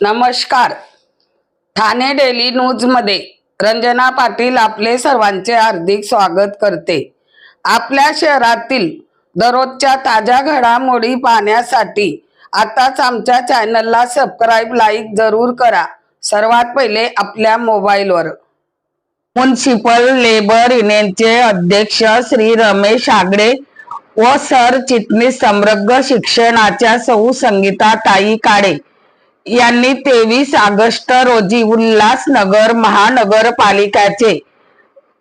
नमस्कार. ठाणे डेली न्यूजमध्ये रंजना पाटील आपले सर्वांचे हार्दिक स्वागत करते. आपल्या शहरातील दररोजच्या ताज्या घडामोडी पाहण्यासाठी आताच आमच्या चॅनलला सबस्क्राईब लाईक जरूर करा. सर्वात पहिले आपल्या मोबाईलवर. म्युन्सिपल लेबर युनियनचे अध्यक्ष श्री रमेश आगडे व सर चिटणीस समृद्ध शिक्षणाच्या सौ संगीता ताई काळे यांनी तेवीस ऑगस्ट रोजी उल्हासनगर महानगरपालिकाचे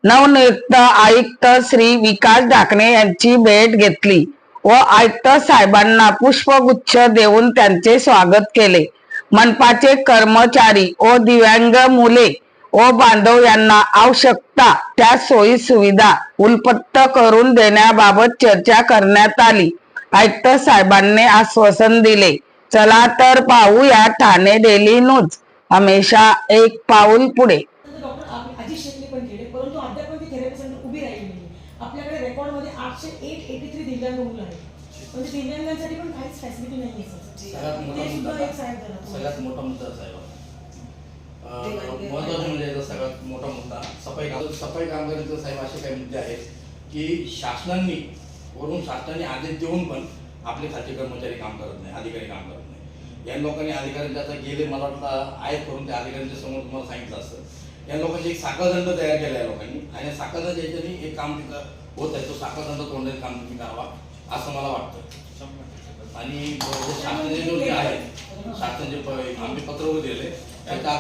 नवनियुक्त आयुक्त श्री विकास ढाकणे यांची भेट घेतली व आयुक्त साहेबांना पुष्पगुच्छ देऊन त्यांचे स्वागत केले. मनपाचे कर्मचारी व दिव्यांग मुले व बांधव यांना आवश्यकता त्या सोयी सुविधा उलपत्त करून देण्याबाबत चर्चा करण्यात आली. आयुक्त साहेबांनी आश्वासन दिले. चला तर पाहूया ठाणे डेली न्यूज हमेशा एक पाऊल पुढे. आपल्याकडे रेकॉर्डमध्ये आठशे एट एटी थ्री दिव्यांग मुलं आहेत म्हणजे दिव्यांगांसाठी पण काहीच फॅसिलिटी नाही आहे सगळ्यात मोठा सुद्धा एक साहेब सगळ्यात मोठा मुद्दा साहेब महत्त्वाचे म्हणजे याचा सगळ्यात मोठा मुद्दा सफाई काम सफाई कामगारांचे साहेब असे काही मुद्दे आहेत की शासनांनी वरून शासनाने आदेश देऊन पण आपले खाते कर्मचारी काम करत नाही अधिकारी काम करत नाही. या लोकांनी अधिकाऱ्यांच्या आता गेले मला वाटतं आयत करून त्या अधिकाऱ्यांच्या समोर तुम्हाला सांगितलं असतं. या लोकांची एक साखळदंड तयार केला या लोकांनी आणि या साखळदंड याच्याने एक काम तिथं होत आहे तो साखळदंड तोंडाने काम तुम्ही करावा असं मला वाटतं. आणि शासनाचे जे आहे शासनाचे आम्ही पत्र दिले त्याच्या